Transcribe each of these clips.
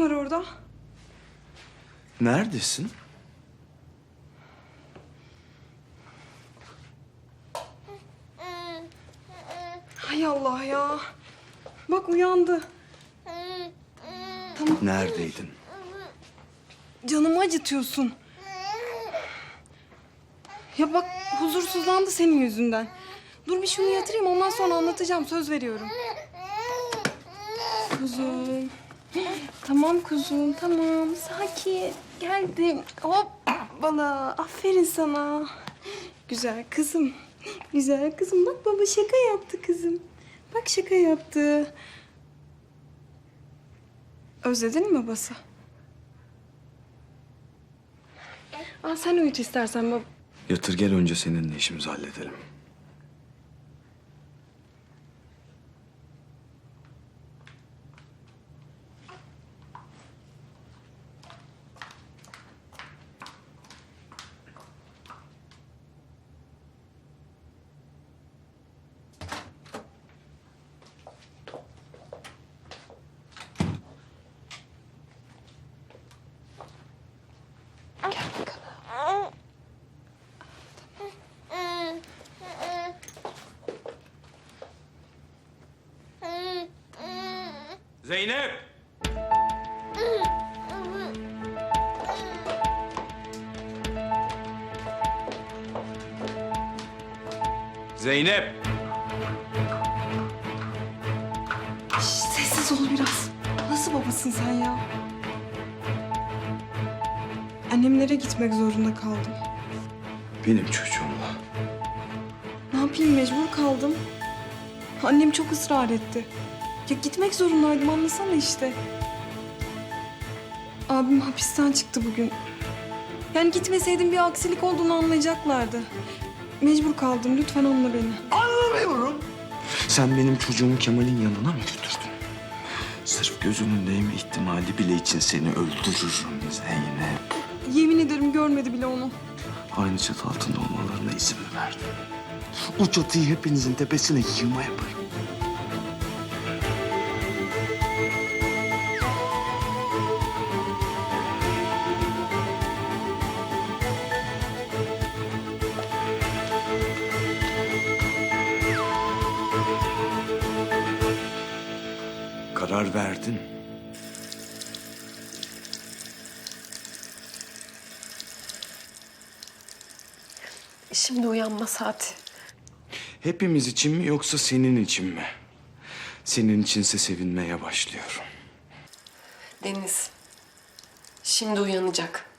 Var orada? Neredesin? Hay Allah ya. Bak uyandı. Neredeydin? Canımı acıtıyorsun. Ya bak huzursuzlandı senin yüzünden. Dur bir şunu yatırayım ondan sonra anlatacağım söz veriyorum. Kuzum. Tamam kuzum tamam sakin. Geldim. Hop bana aferin sana. Güzel kızım. Güzel kızım bak baba şaka yaptı kızım. Bak şaka yaptı. Özledin mi babası? Aa, sen uyut istersen baba. Yatır gel önce seninle işimizi halledelim. Babasın sen ya? Annemlere gitmek zorunda kaldım. Benim çocuğumla. Ne yapayım mecbur kaldım. Annem çok ısrar etti. Ya gitmek zorundaydım anlasana işte. Abim hapisten çıktı bugün. Yani gitmeseydim bir aksilik olduğunu anlayacaklardı. Mecbur kaldım lütfen onunla beni. Anlamıyorum. Sen benim çocuğumu Kemal'in yanına mı götürdün? Sırf gözümün değme ihtimali bile için seni öldürürüm Zeynep. Yemin ederim görmedi bile onu. Aynı çatı altında olmalarına izin mi verdin? O çatıyı hepinizin tepesine yığma yaparım. Karar verdin. Şimdi uyanma saati. Hepimiz için mi yoksa senin için mi? Senin içinse sevinmeye başlıyorum. Deniz. Şimdi uyanacak.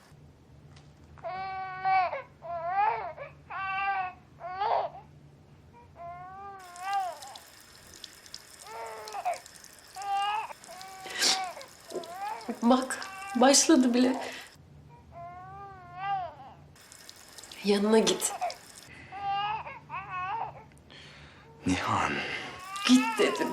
Bak, başladı bile. Yanına git. Nihan. Git dedim.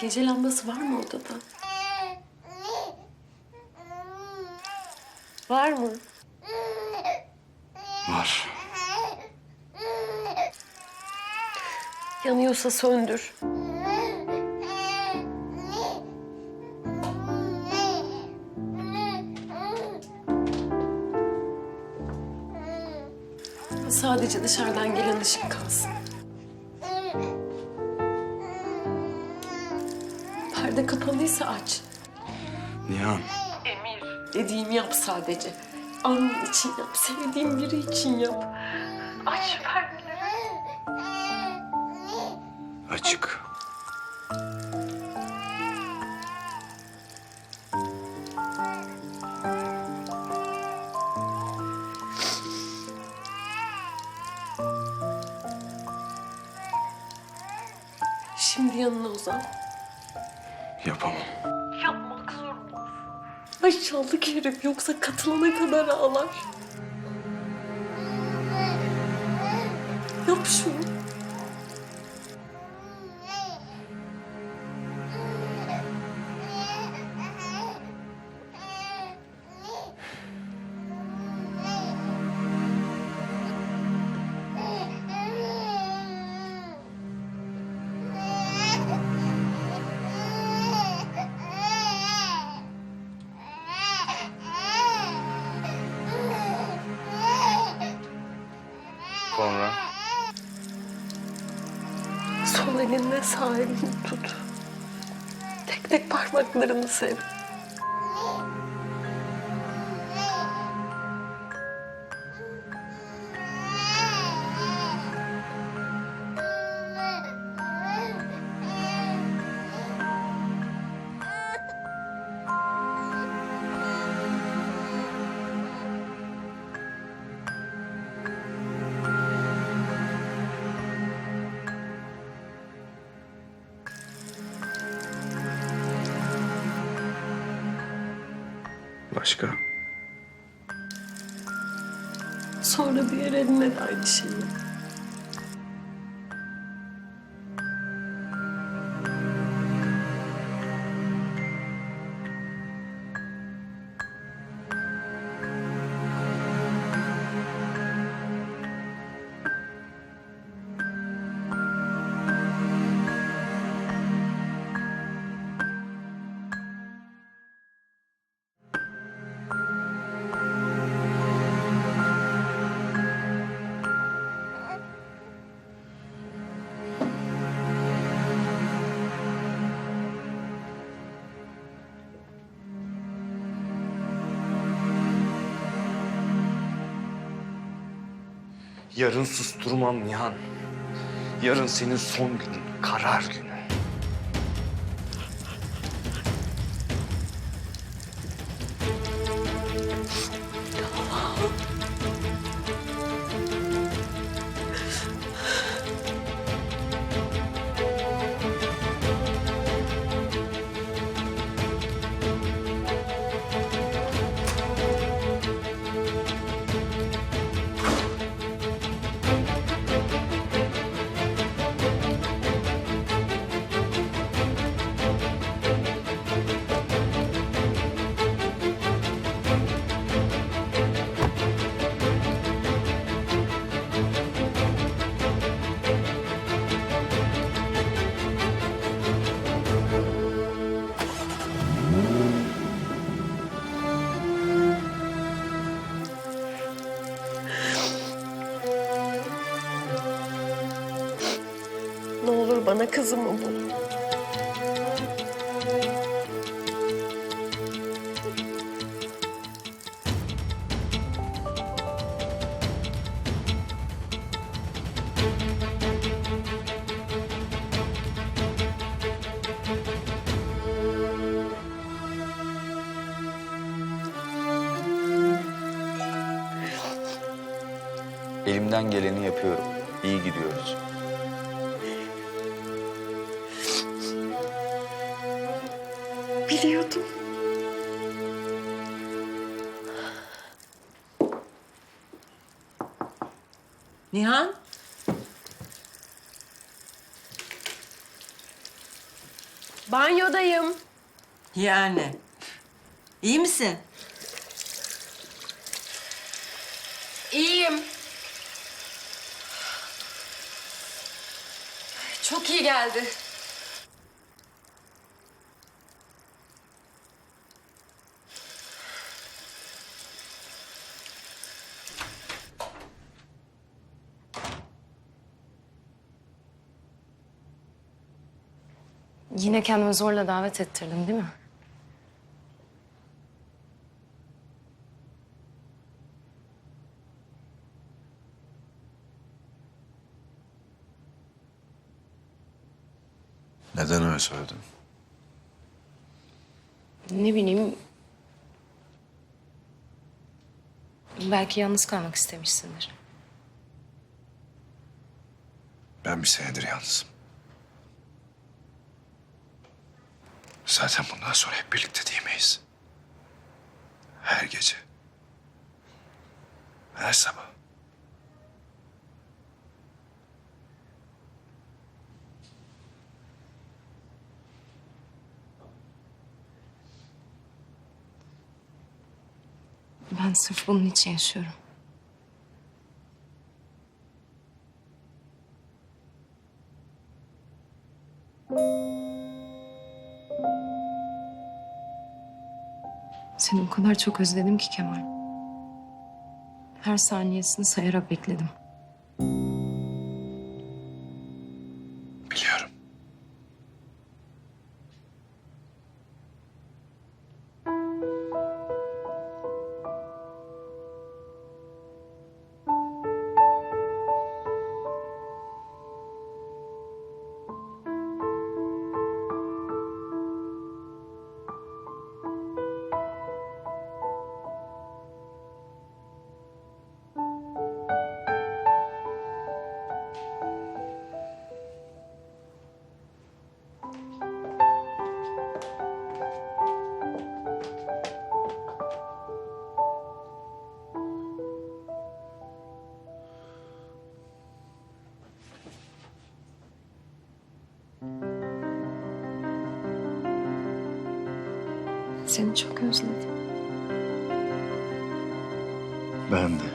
Gece lambası var mı odada? Var mı? Var. Yanıyorsa söndür. Sadece dışarıdan gelen ışık kalsın. Perde kapalıysa aç. Nihan. Dediğimi yap sadece. Anın için yap, sevdiğin biri için yap. Aç şu perdeleri. Açık. Aşağılık herif yoksa katılana kadar ağlar. Yap şunu. Sonra? Sol elinle sağ elini tut. Tek tek parmaklarını sev. Yarın susturmam Nihan. Yarın senin son günün, karar günü. Bana kızımı bul. Elimden geleni yapıyorum. İyi gidiyoruz. Nihan? Banyodayım. Yani. İyi misin? İyiyim. Çok iyi geldi. Yine kendimi zorla davet ettirdim değil mi? Neden öyle söyledin? Ne bileyim... Belki yalnız kalmak istemişsindir. Ben bir senedir yalnızım. Zaten bundan sonra hep birlikte değil miyiz? Her gece. Her sabah. Ben sırf bunun için yaşıyorum. Seni o kadar çok özledim ki Kemal. Her saniyesini sayarak bekledim. Seni çok özledim. Ben de.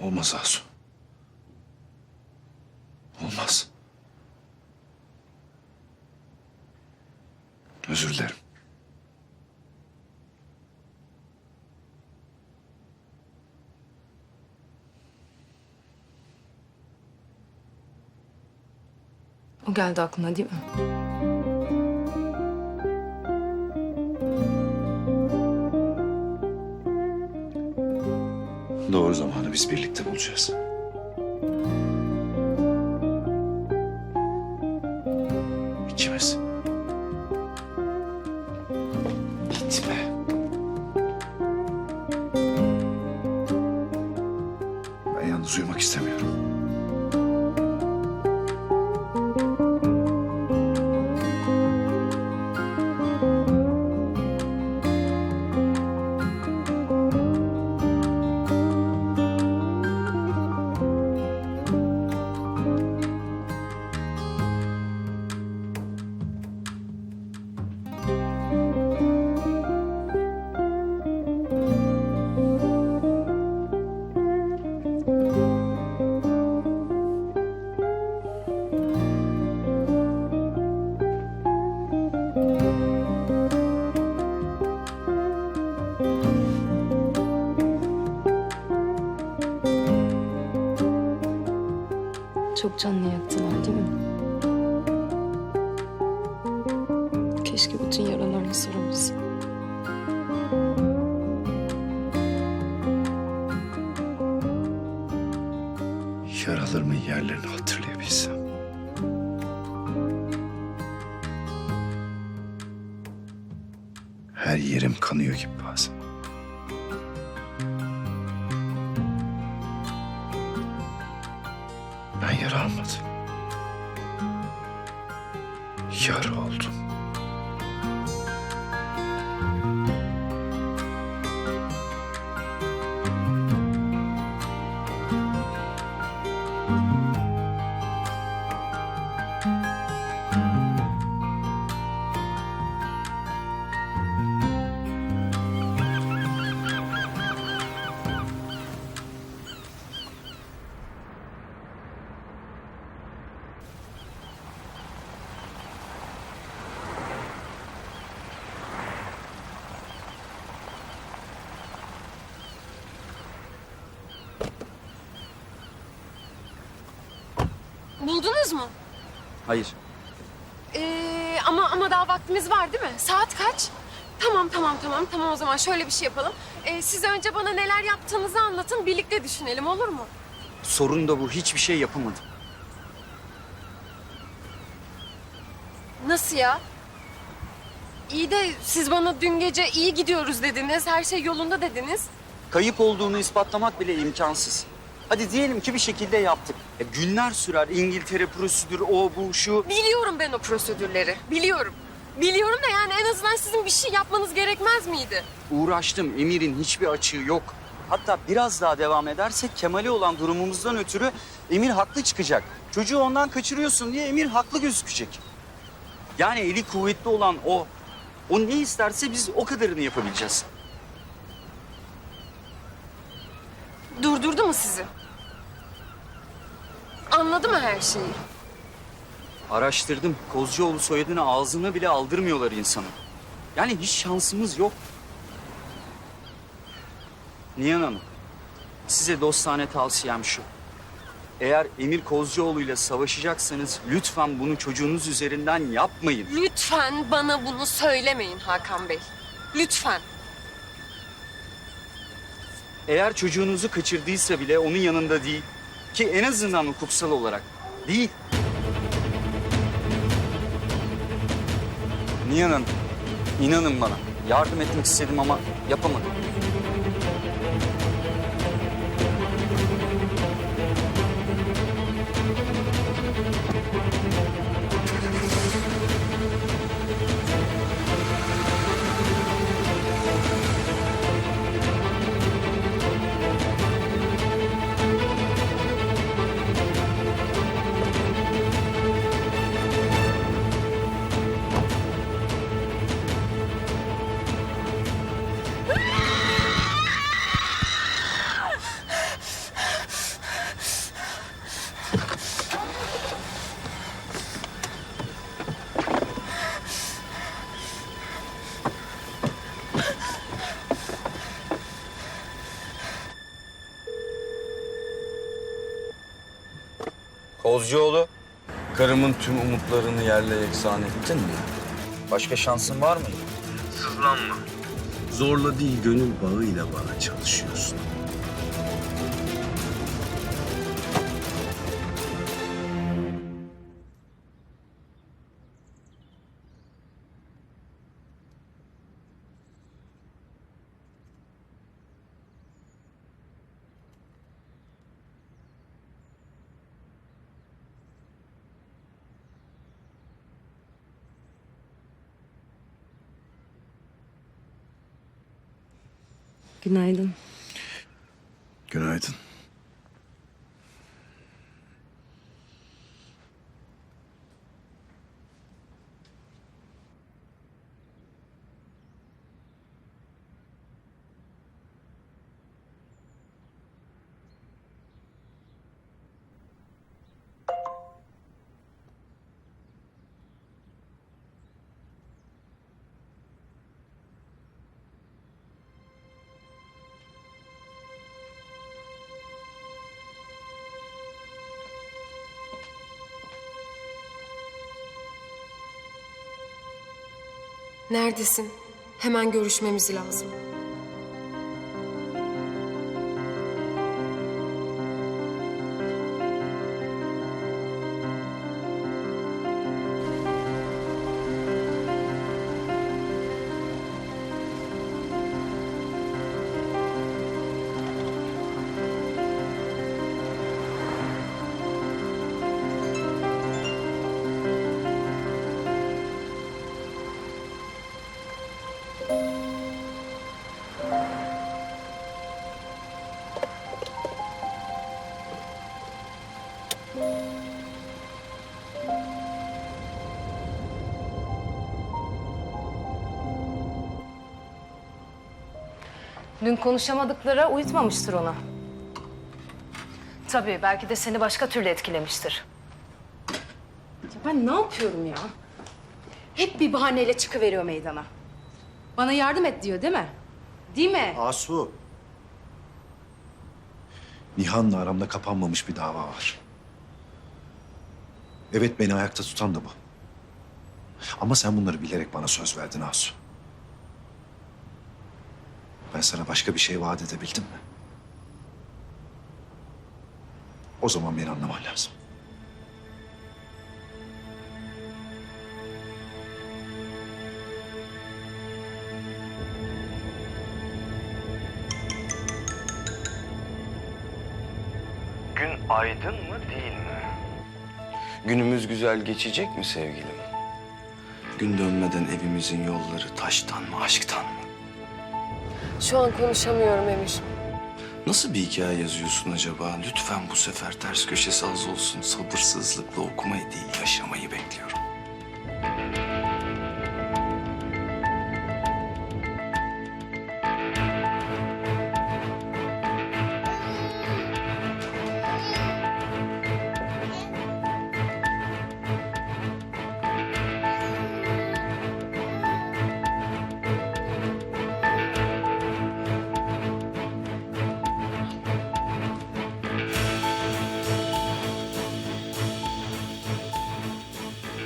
Olmaz Asu. Olmaz. Özür dilerim. O geldi aklına değil mi? Doğru zamanı biz birlikte bulacağız. İkimiz. Gitme. Ben yalnız uyumak istemiyorum. Canını yaktılar değil mi? Keşke bütün yaralarını sarabilsem. Yaralarımın yerlerini hatırlayabilsem. Her yerim kanıyor gibi Buldunuz mu? Hayır. Ee, ama ama daha vaktimiz var değil mi? Saat kaç? Tamam tamam tamam tamam o zaman şöyle bir şey yapalım. Ee, siz önce bana neler yaptığınızı anlatın birlikte düşünelim olur mu? Sorun da bu. Hiçbir şey yapamadım. Nasıl ya? İyi de siz bana dün gece iyi gidiyoruz dediniz, her şey yolunda dediniz. Kayıp olduğunu ispatlamak bile imkansız. Hadi diyelim ki bir şekilde yaptık. E, günler sürer. İngiltere prosedürü, o bu şu. Biliyorum ben o prosedürleri, biliyorum. Biliyorum da yani en azından sizin bir şey yapmanız gerekmez miydi? Uğraştım. Emir'in hiçbir açığı yok. Hatta biraz daha devam edersek Kemal'e olan durumumuzdan ötürü Emir haklı çıkacak. Çocuğu ondan kaçırıyorsun diye Emir haklı gözükecek. Yani eli kuvvetli olan o. O ne isterse biz o kadarını yapabileceğiz. Durdurdu mu sizi? Anladı mı her şeyi? Araştırdım. Kozcuoğlu soyadını ağzına bile aldırmıyorlar insana. Yani hiç şansımız yok. Nihan Hanım, size dostane tavsiyem şu. Eğer Emir Kozcuoğlu ile savaşacaksanız lütfen bunu çocuğunuz üzerinden yapmayın. Lütfen bana bunu söylemeyin Hakan Bey. Lütfen. Eğer çocuğunuzu kaçırdıysa bile onun yanında değil. Ki en azından hukuksal olarak değil. Nihan Hanım, inanın bana yardım etmek istedim ama yapamadım. Kozcuoğlu. Karımın tüm umutlarını yerle yeksan ettin mi? Başka şansın var mıydı? Zorla değil gönül bağıyla bana çalışıyorsun. Günaydın. Günaydın. Neredesin? Hemen görüşmemiz lazım. Dün konuşamadıkları uyutmamıştır onu. Tabii belki de seni başka türlü etkilemiştir. Ya ben ne yapıyorum ya? Hep bir bahaneyle çıkıveriyor meydana. Bana yardım et diyor değil mi? Değil mi? Asu. Nihan'la aramda kapanmamış bir dava var. Evet beni ayakta tutan da bu. Ama sen bunları bilerek bana söz verdin Asu. Ben sana başka bir şey vaat edebildim mi? O zaman beni anlaman lazım. Gün aydın mı değil mi? Günümüz güzel geçecek mi sevgilim? Gün dönmeden evimizin yolları taştan mı, aşktan mı? Şu an konuşamıyorum Emir. Nasıl bir hikaye yazıyorsun acaba? Lütfen bu sefer ters köşesi az olsun. Sabırsızlıkla okumayı değil, yaşamayı bekliyorum.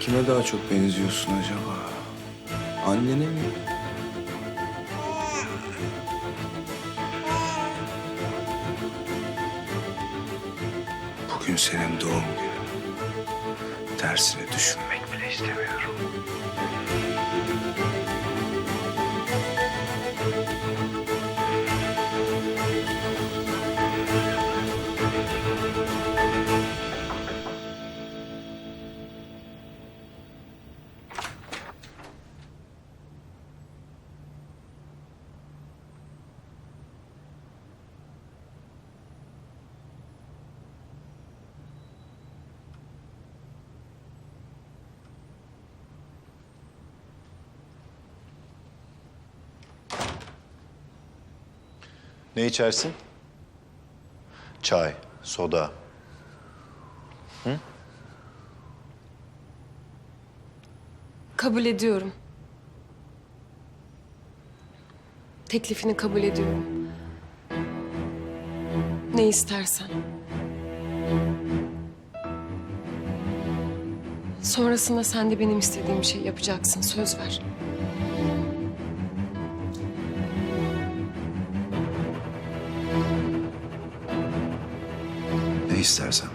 Kime daha çok benziyorsun acaba? Annene mi? Bugün senin doğum günün. Tersini düşünmek bile istemiyorum. Ne içersin? Çay, soda. Kabul ediyorum. Teklifini kabul ediyorum. Ne istersen. Sonrasında sen de benim istediğim şey yapacaksın. Söz ver. İstersen.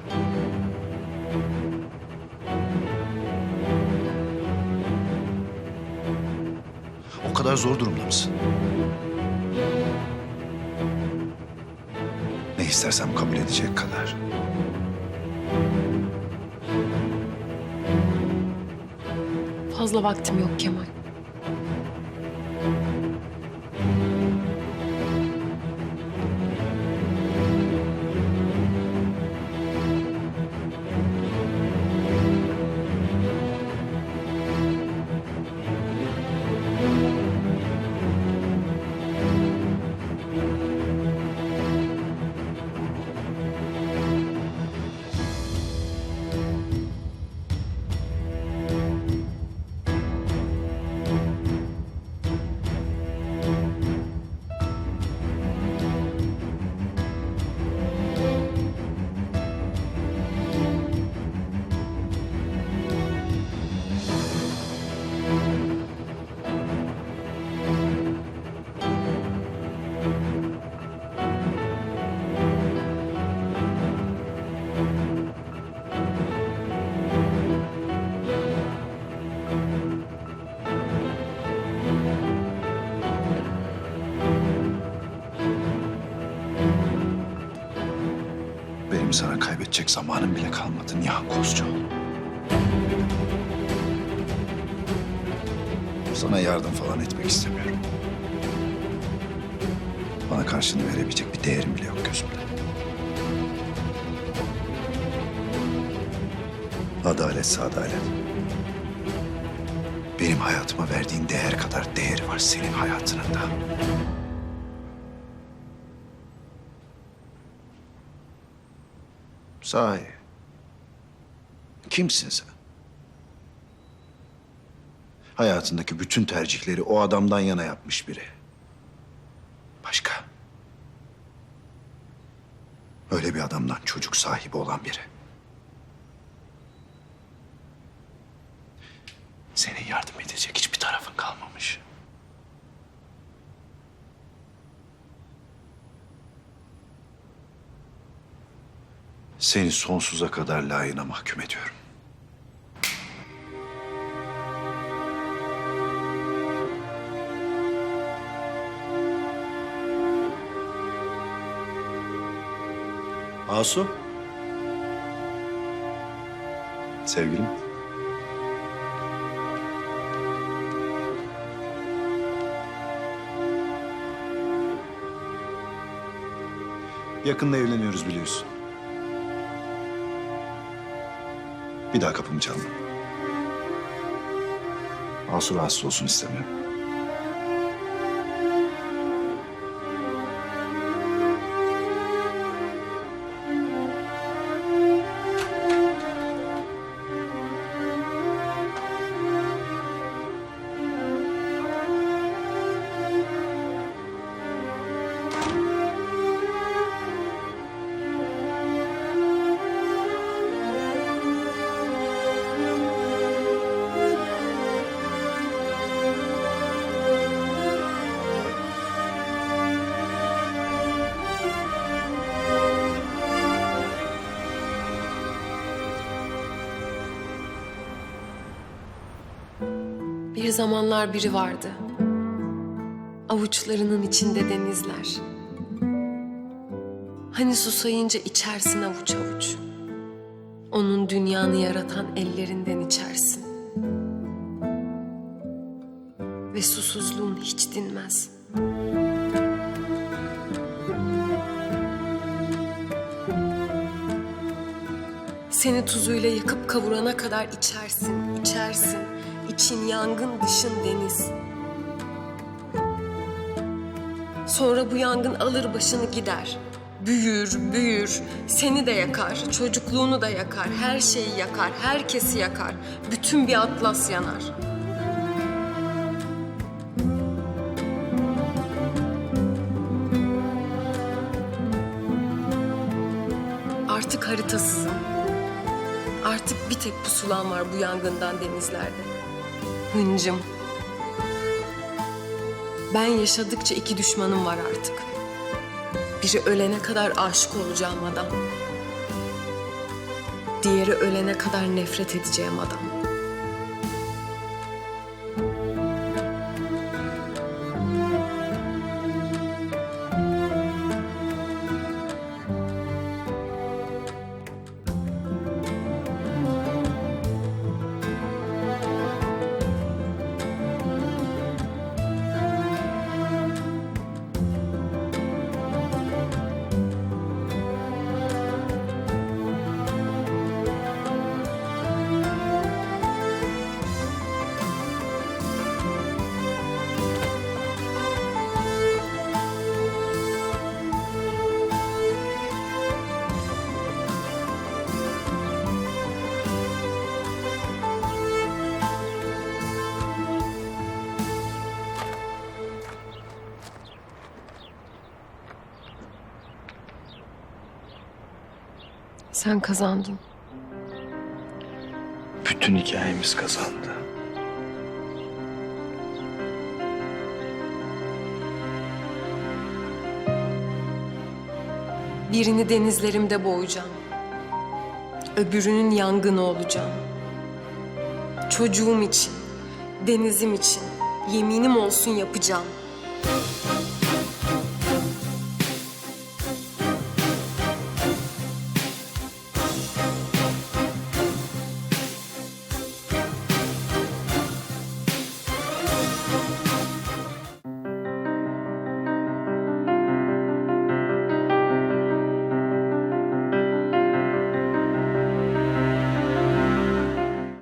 O kadar zor durumda mısın? Ne istersem kabul edecek kadar. Fazla vaktim yok Kemal. Sana kaybedecek zamanım bile kalmadı Nihan Kozcuoğlu. Sana yardım falan etmek istemiyorum. Bana karşını verebilecek bir değerim bile yok gözümde. Adalet adalet. Benim hayatıma verdiğin değer kadar değeri var senin hayatının da. Sahi. Kimsin sen? Hayatındaki bütün tercihleri o adamdan yana yapmış biri. Başka. Öyle bir adamdan çocuk sahibi olan biri. Senin yardım edecek hiçbir tarafın kalmamış. Seni sonsuza kadar layığına mahkum ediyorum. Asu. Sevgilim. Yakında evleniyoruz biliyorsun. Bir daha kapımı çalma. Asu rahatsız olsun istemiyorum. Bir zamanlar biri vardı. Avuçlarının içinde denizler. Hani susayınca içersin avuç avuç. Onun dünyanı yaratan ellerinden içersin. Ve susuzluğun hiç dinmez. Seni tuzuyla yakıp kavurana kadar içersin, içersin. İçin yangın, dışın deniz. Sonra bu yangın alır başını gider. Büyür, büyür. Seni de yakar, çocukluğunu da yakar. Her şeyi yakar, herkesi yakar. Bütün bir atlas yanar. Artık haritasızım. Artık bir tek pusulam var bu yangından denizlerde. Hıncım. Ben yaşadıkça iki düşmanım var artık. Biri ölene kadar aşık olacağım adam. Diğeri ölene kadar nefret edeceğim adam. Sen kazandın. Bütün hikayemiz kazandı. Birini denizlerimde boğacağım. Öbürünün yangını olacağım. Çocuğum için, denizim için yeminim olsun yapacağım.